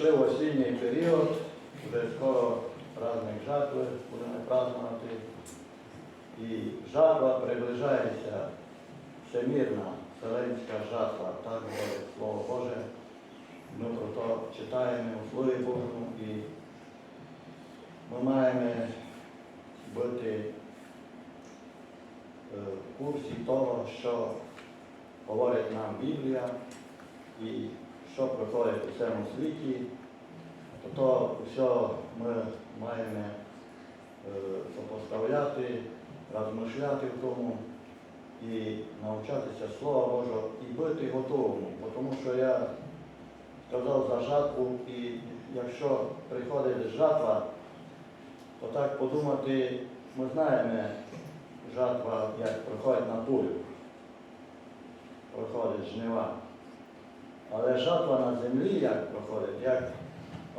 прийшли в осінній період, вже скоро праздник жатви будемо празднувати. І жатва приближається, всемірна вселенська жатва, так говорить Слово Боже. Ми про то читаємо у Слові Божому і ми маємо бути е, в курсі того, що говорить нам Біблія і що проходить у цьому світі, то, все ми маємо е, сопоставляти, розмишляти в тому і навчатися Слова Божого і бути готовими. Тому що я сказав за жатву, і якщо приходить жатва, то так подумати, ми знаємо жатва, як проходить на полі, проходить жнива. Але жатва на землі як проходить, як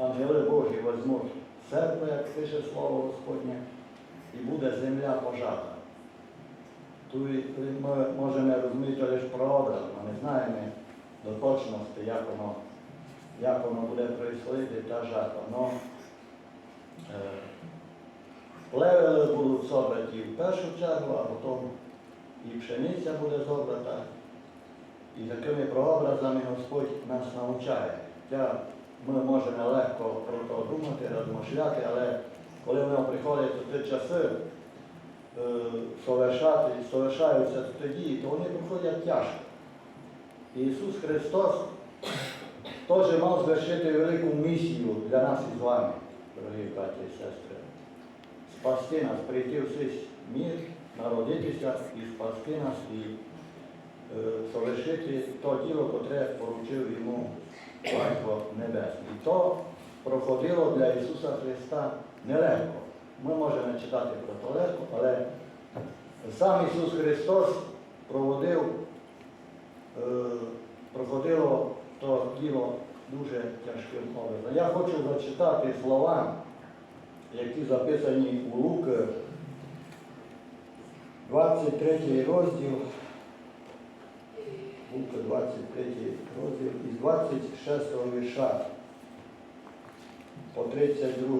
ангели Божі візьмуть серпо, як пише Слово Господнє, і буде земля пожата. Тут ми можемо розуміти лише прообраз, ми не знаємо до точності, як воно, як воно буде происходити та жатва. Но, е, плевели будуть собраті в першу чергу, а потім і пшениця буде зобрата. І такими прообразами Господь нас навчає. Хоча ми можемо легко про то думати, розмишляти, але коли воно приходить у ті часи, е, совершати, совершаються тоді, то вони проходять тяжко. Ісус Христос теж мав звершити велику місію для нас із вами, дорогі браті і сестри. Спасти нас, прийти в цей мір, народитися і спасти нас і е, совершити то діло, котре поручив йому Батько Небесний. І то проходило для Ісуса Христа нелегко. Ми можемо читати про то легко, але сам Ісус Христос проводив, е, проходило то діло дуже тяжким образом. Я хочу зачитати слова, які записані у Луки, 23 розділ. Лука 23 розділ із 26 вірша по 32.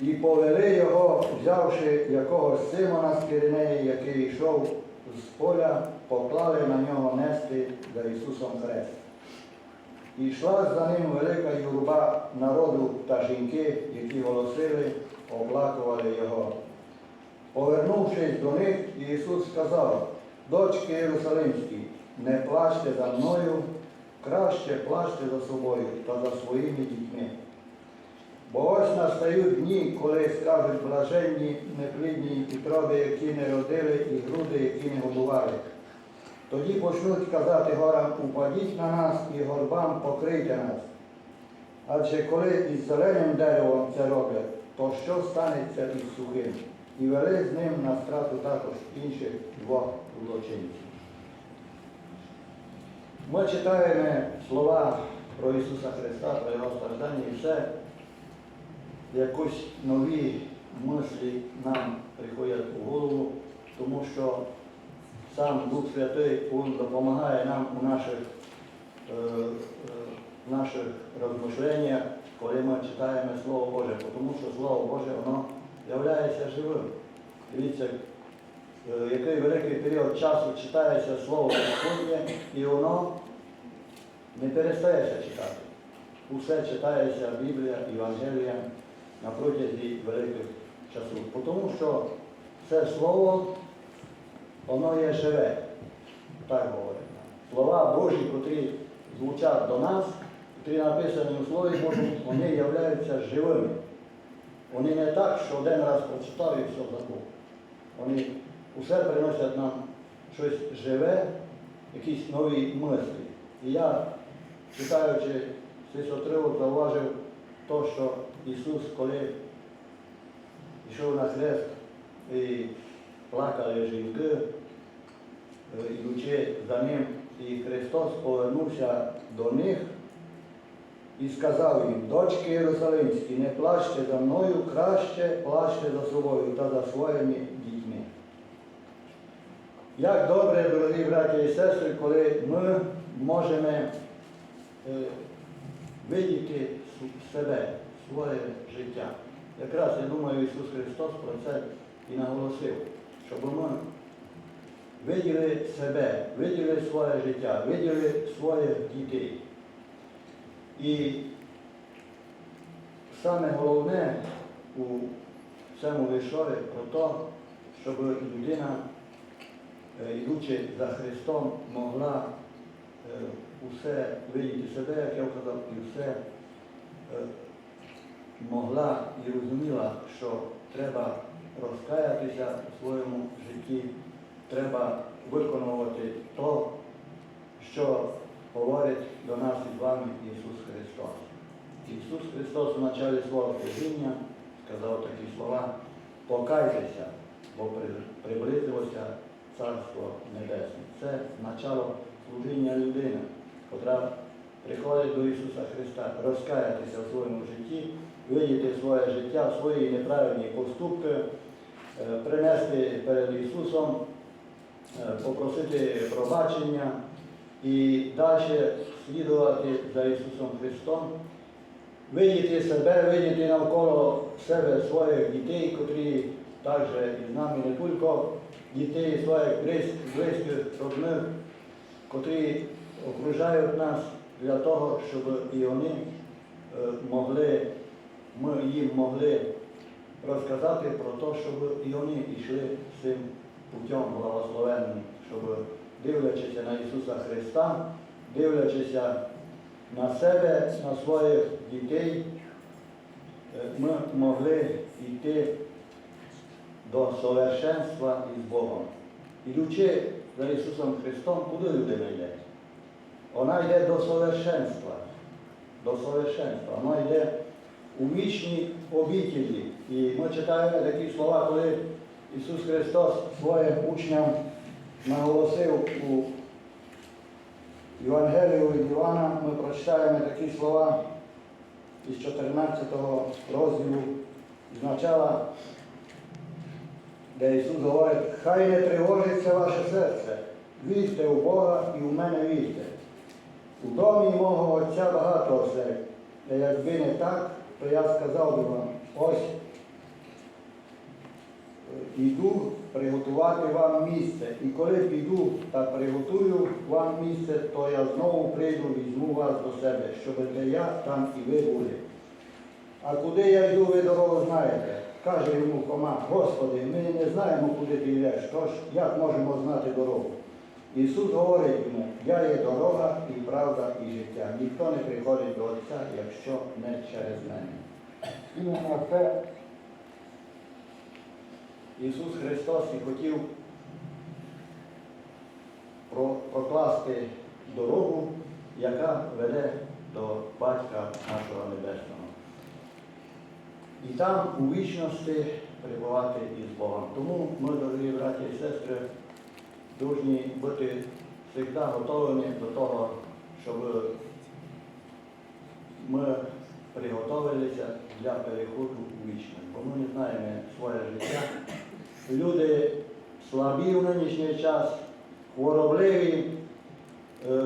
І повели його, взявши якогось Симона з Киринеї, який йшов з поля, поклали на нього нести за Ісусом Хрест. І йшла за ним велика юрба народу та жінки, які голосили, оплакували його. Повернувшись до них, Ісус сказав, дочки Єрусалимські, не плачте за мною, краще плачте за собою та за своїми дітьми. Бо ось настають дні, коли скажуть блаженні, неплідні Петрові, які не родили, і груди, які не годували. Тоді почнуть казати горам, упадіть на нас і горбам покрийте нас. Адже коли із зеленим деревом це роблять, то що станеться із сухим? І вели з ним на страту також інших двох злочинців. Ми читаємо слова про Ісуса Христа, про Його страждання і все, якось нові мислі нам приходять у голову, тому що сам Дух Святий Він допомагає нам у наших, е, е, наших розмишленнях, коли ми читаємо Слово Боже, тому що Слово Боже, воно являється живим. Дивіться, е, який великий період часу читається Слово Господнє, і воно не перестається читати. Усе читається Біблія, Євангелія на протязі великих часів. Тому що це слово, воно є живе, так говорить. Слова Божі, котрі звучать до нас, котрі написані у Слові Божому, вони являються живими. Вони не так, що один раз прочитав і все забув. Вони усе приносять нам щось живе, якісь нові мислі. І я, читаючи отривок, зауважив то, що Ісус, коли йшов на хрест і плакали жінки, е, ідучи за ним, і Христос повернувся до них і сказав їм, дочки Єрусалимські, не плачте за мною, краще плачте за собою та за своїми дітьми. Як добре, дорогі браті і сестри, коли ми можемо е, видіти себе, своє життя. Якраз я думаю, Ісус Христос про це і наголосив, щоб ми виділи себе, виділи своє життя, виділи своїх дітей. І саме головне у цьому вишові про те, щоб людина, е, йдучи за Христом, могла е, усе видіти себе, як я казав, і все е, могла і розуміла, що треба розкаятися у своєму житті, треба виконувати то, що говорить до нас із вами Ісус Христос. Ісус Христос у началі свого служіння сказав такі слова, покайтеся, бо приблизилося Царство Небесне. Це начало служіння людини, котра приходить до Ісуса Христа, розкаятися в своєму житті, видіти своє життя, свої неправильні поступки, е, принести перед Ісусом, е, попросити пробачення і далі слідувати за Ісусом Христом, видіти себе, видіти навколо себе своїх дітей, котрі також із нами не тільки дітей своїх близьких, родних, котрі окружають нас для того, щоб і вони е, могли, ми їм могли розказати про те, щоб і вони йшли цим путем благословенним, щоб дивлячись на Ісуса Христа, дивлячися на себе, на своїх дітей, ми могли йти до совершенства із Богом. Ідучи за Ісусом Христом, куди людина йде? Вона йде до совершенства. До совершенства. Вона йде у вічні обітелі. І ми читаємо такі слова, коли Ісус Христос своїм учням наголосив у Євангелію від Івана, ми прочитаємо такі слова із 14 розділу, з начала, де Ісус говорить, хай не тривожиться ваше серце, вірте у Бога і в мене вірте. У домі мого Отця багато осель, та якби не так, то я сказав би вам, ось е, іду приготувати вам місце. І коли піду та приготую вам місце, то я знову прийду, візьму вас до себе, щоб де я там і ви були. А куди я йду, ви дорогу знаєте. Каже йому Хома, Господи, ми не знаємо, куди ти йдеш, тож як можемо знати дорогу? Ісус говорить йому, я є дорога і правда і життя. Ніхто не приходить до Отця, якщо не через мене. Ісус Христос і хотів прокласти дорогу, яка веде до Батька нашого Небесного. І там у вічності перебувати із Богом. Тому ми, дорогі браті і сестри, повинні бути завжди готовими до того, щоб ми приготовилися для переходу у вічність. Бо ми не знаємо своє життя. Люди слабі в нинішній час, хворобливі, е,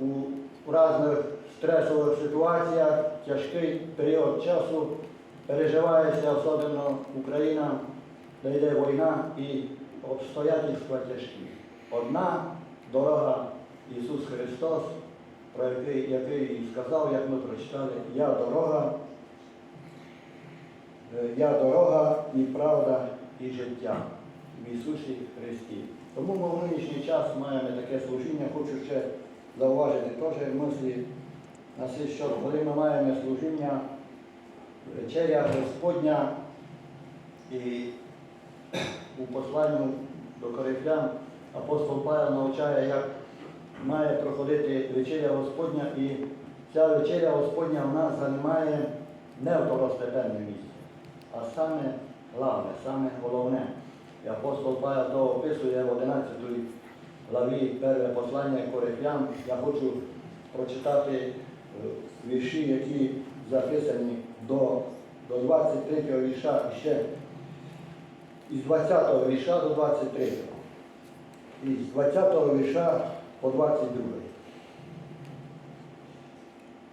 у різних стресових ситуаціях, тяжкий період часу переживається, особливо Україна, де йде війна і обстоятельства тяжкі. Одна дорога Ісус Христос, про який, який сказав, як ми прочитали, я дорога, е, я дорога і правда і життя в Ісусі Христі. Тому ми в нинішній час маємо таке служіння, хочу ще зауважити теж мислі на цей що коли ми маємо служіння вечеря Господня і у посланню до Коринфян апостол Павел навчає, як має проходити вечеря Господня, і ця вечеря Господня в нас займає не второстепенне місце, а саме главне, саме головне. І апостол Павел то описує в 11 главі перше послання Коринфян. Я хочу прочитати е, вірші, які записані до, до 23 вірша і ще із 20 вірша до 23. із 20 вірша по 22.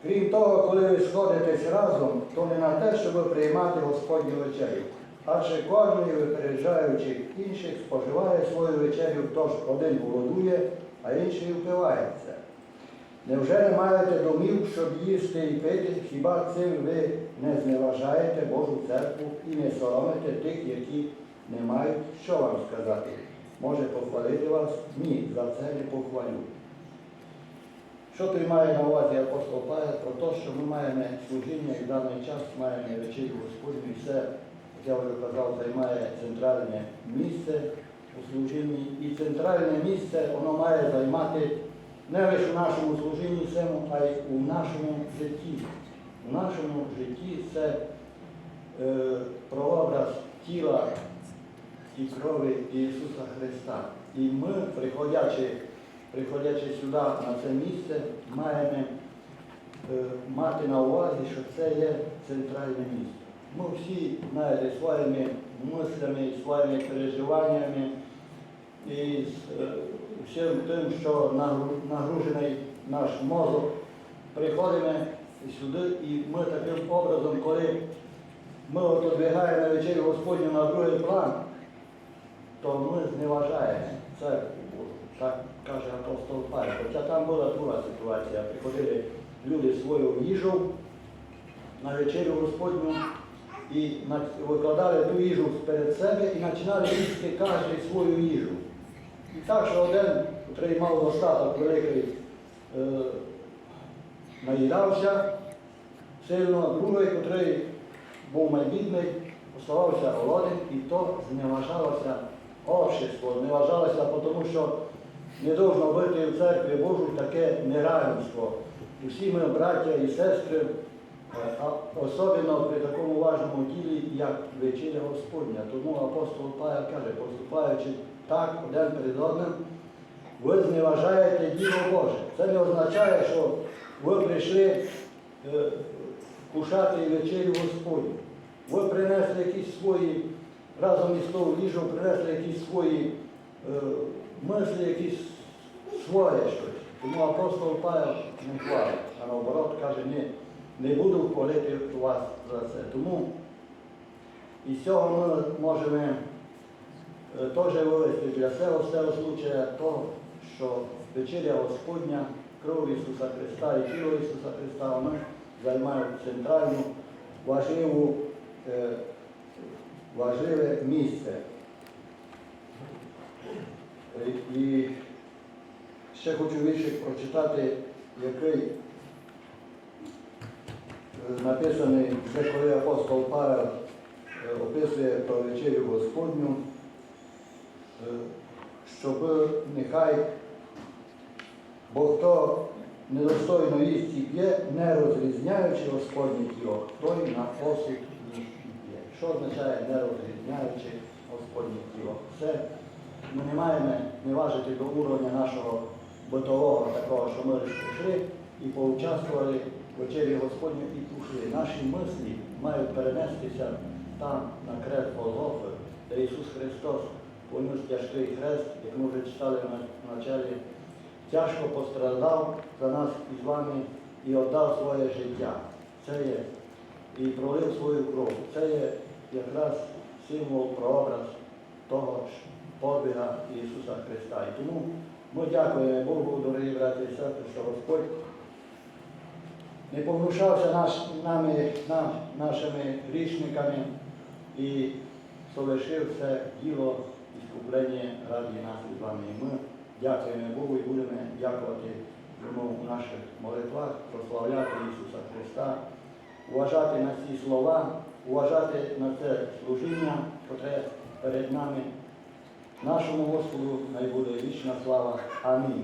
Крім того, коли ви сходитесь разом, то не на те, щоб приймати Господню вечерю, адже кожен, випереджаючи інших, споживає свою вечерю, тож один голодує, а інший впивається. Невже не маєте домів, щоб їсти і пити, хіба цим ви не зневажаєте Божу церкву і не соромите тих, які не мають що вам сказати? Може похвалити вас? Ні, за це не похвалю. Що тут має на увазі апостол Павел про те, що ми маємо служіння і в даний час маємо вечерю Господню, і все, я вже казав, займає центральне місце у служінні. І центральне місце воно має займати не лише у нашому служінні всьому, а й у нашому житті. У нашому житті це е, прообраз тіла і крові Ісуса Христа. І ми, приходячи, приходячи сюди, на це місце, маємо е, мати на увазі, що це є центральне місце. Ми всі, знаєте, своїми мислями, своїми переживаннями і з е, всім тим, що нагружений наш мозок, приходимо сюди, і ми таким образом, коли ми от одвигаємо вечерю Господню на другий план, то ми зневажаємо церкву. Так каже апостол Павел. Хоча там була друга ситуація. Приходили люди свою їжу на вечерю Господню і викладали ту їжу перед себе і починали їсти кожен свою їжу. І так, що один, який мав достаток великий, е, наїдався сильно, другий, який був майбідний, оставався голодним, і то зневажалося общество, зневажалося, тому що не должно бути в церкві Божу таке неравенство. Усі ми браття і сестри, особливо при такому важному ділі, як вечеря Господня. Тому апостол Павел каже, поступаючи так один перед одним, ви зневажаєте Діло Боже. Це не означає, що ви прийшли е, кушати вечерю Господню. Ви принесли якісь свої, разом із тою їжу, принесли якісь свої е, мислі, якісь своє щось. Тому апостол Павел не хвалить, а наоборот каже, ні, не буду хвалити вас за це. Тому із цього ми можемо е, теж вивести для себе з цього случая то, що вечеря Господня, кров Ісуса Христа і тіло Ісуса Христа, вони займають центральну, важливу, е, важливе місце. І ще хочу віршик прочитати, який написаний, вже коли апостол Павел е, описує про вечерю Господню, е, щоб нехай, бо хто недостойно їсть і п'є, не розрізняючи Господнє тіло, той на осуд їсть і п'є. Що означає не розрізняючи Господнє тіло? Це ми не маємо не важити до уровня нашого битового такого, що ми прийшли і поучаствували вечері Господню і пішли. Наші мислі мають перенестися там, на крест Голгофи, де Ісус Христос поніс тяжкий хрест, як ми вже читали на началі, тяжко постраждав за нас із вами і віддав своє життя. Це є і пролив свою кров. Це є якраз символ, прообраз того ж подвига Ісуса Христа. І тому ми дякуємо Богу, дорогі брати і сестри, що Господь не погрушався наш, нами, на, нашими грішниками і совершив це діло іскуплення раді нас із вами. І ми дякуємо Богу і будемо дякувати йому в наших молитвах, прославляти Ісуса Христа, уважати на ці слова, уважати на це служіння, котре перед нами. Нашому Господу най буде вічна слава. Амінь.